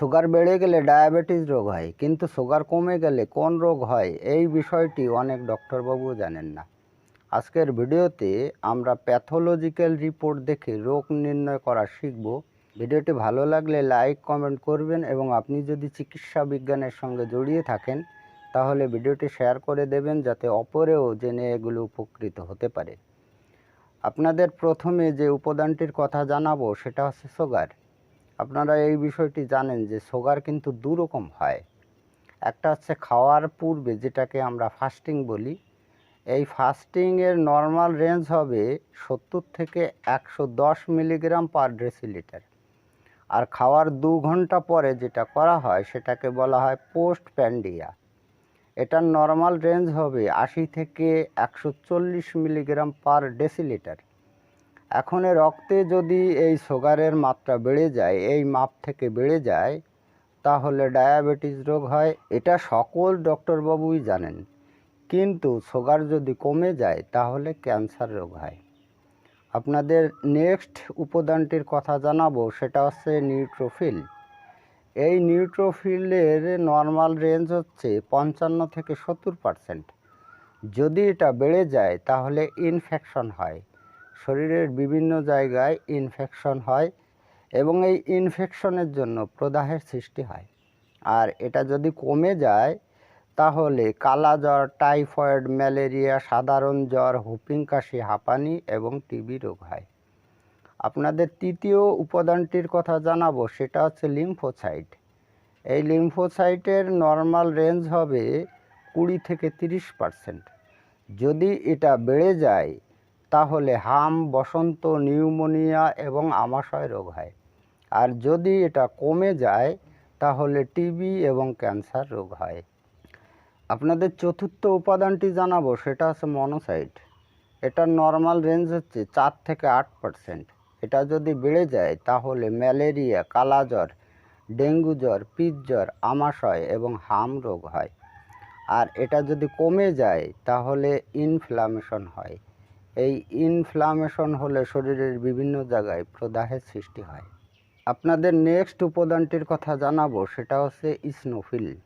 Sugar বেড়ে গেলে diabetes রোগ হয়, কিন্তু সুগার কমে গেলে কোন রোগ হয়, এই বিষয়টি অনেক ডক্টরবাবুও জানেন না। আজকের ভিডিওতে আমরা প্যাথোলজিক্যাল রিপোর্ট দেখে রোগ নির্ণয় করা শিখব। ভিডিওটি ভালো লাগলে লাইক কমেন্ট করবেন এবং আপনি যদি চিকিৎসা বিজ্ঞানের সঙ্গে জড়িয়ে থাকেন, তাহলে ভিডিওটি শেয়ার করে দেবেন যাতে অপরেও জেনে এগুলো উপকৃত হতে পারে। আপনাদের প্রথমে যে উপাদানটির কথা জানাব, সেটা হচ্ছে সুগার আপনারা এই বিষয়টি জানেন যে সুগার কিন্তু দু রকম হয়। একটা হচ্ছে খাওয়ার পূর্বে যেটাকে আমরা ফাস্টিং বলি, এই ফাস্টিংয়ের নর্মাল রেঞ্জ হবে সত্তর থেকে একশো দশ মিলিগ্রাম পার ডেসিলিটার আর খাওয়ার দু ঘণ্টা পরে যেটা করা হয়, সেটাকে বলা হয় পোস্ট প্যান্ডিয়া এটার নর্মাল রেঞ্জ হবে আশি থেকে একশো চল্লিশ মিলিগ্রাম পার ডেসিলিটার এখন রক্তে যদি এই সুগারের মাত্রা বেড়ে যায়, এই মাপ থেকে বেড়ে যায়, তাহলে ডায়াবেটিস রোগ হয়। এটা সকল ডক্টরবাবুই জানেন। কিন্তু সুগার যদি কমে যায়, তাহলে ক্যান্সার রোগ হয়। আপনাদের নেক্সট উপাদানটির কথা জানাব, সেটা হচ্ছে নিউট্রোফিল এই নিউট্রোফিলের নর্মাল রেঞ্জ হচ্ছে পঞ্চান্ন থেকে সত্তর পারসেন্ট যদি এটা বেড়ে যায়, তাহলে ইনফেকশন হয়। শরীরের বিভিন্ন জায়গায় ইনফেকশন হয় এবং এই ইনফেকশনের জন্য প্রদাহের সৃষ্টি হয়। আর এটা যদি কমে যায়, তাহলে কালা জ্বর, টাইফয়েড, ম্যালেরিয়া, সাধারণ জ্বর, হুপিং, কাশি, হাঁপানি এবং টিবি রোগ হয়। আপনাদের তৃতীয় উপাদানটির কথা জানাব, সেটা হচ্ছে লিম্ফোসাইট এই লিম্ফোসাইটের নর্মাল রেঞ্জ হবে কুড়ি থেকে তিরিশ পারসেন্ট যদি এটা বেড়ে যায় তাহলে হাম, বসন্ত, নিউমোনিয়া এবং আমাশয় রোগ হয়। আর যদি এটা কমে যায়, তাহলে টিবি এবং ক্যান্সার রোগ হয়। আপনাদের চতুর্থ উপাদানটি জানাব, সেটা হচ্ছে মনোসাইট। এটার নর্মাল রেঞ্জ হচ্ছে চার থেকে আট পারসেন্ট। এটা যদি বেড়ে যায়, তাহলে ম্যালেরিয়া, কালাজ্বর, ডেঙ্গু জ্বর পিত জ্বর, আমাশয় এবং হাম রোগ হয়। আর এটা যদি কমে যায়, তাহলে ইনফ্লামেশন হয়। এই ইনফ্লামেশন হলে শরীরের বিভিন্ন জায়গায় প্রদাহের সৃষ্টি হয়। আপনাদের নেক্সট উপাদানটির কথা জানাব, সেটা হচ্ছে ইসনোফিল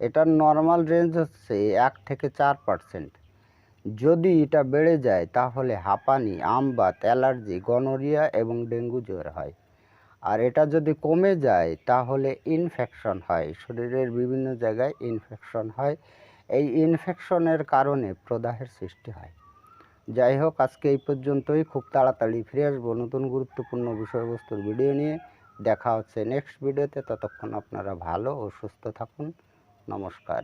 এটার নর্মাল রেঞ্জ হচ্ছে এক থেকে চার পারসেন্ট যদি এটা বেড়ে যায়, তাহলে হাঁপানি আমবাত অ্যালার্জি গনোরিয়া এবং ডেঙ্গু জ্বর হয়। আর এটা যদি কমে যায়, তাহলে ইনফেকশন হয়। শরীরের বিভিন্ন জায়গায় ইনফেকশন হয়। এই ইনফেকশনের কারণে প্রদাহের সৃষ্টি হয়। যাই হোক, আজকে এই পর্যন্তই। খুব তাড়াতাড়ি ফিরে আসব নতুন গুরুত্বপূর্ণ বিষয়বস্তুর ভিডিও নিয়ে। দেখা হচ্ছে নেক্সট ভিডিওতে ততক্ষণ আপনারা ভালো ও সুস্থ থাকুন। নমস্কার।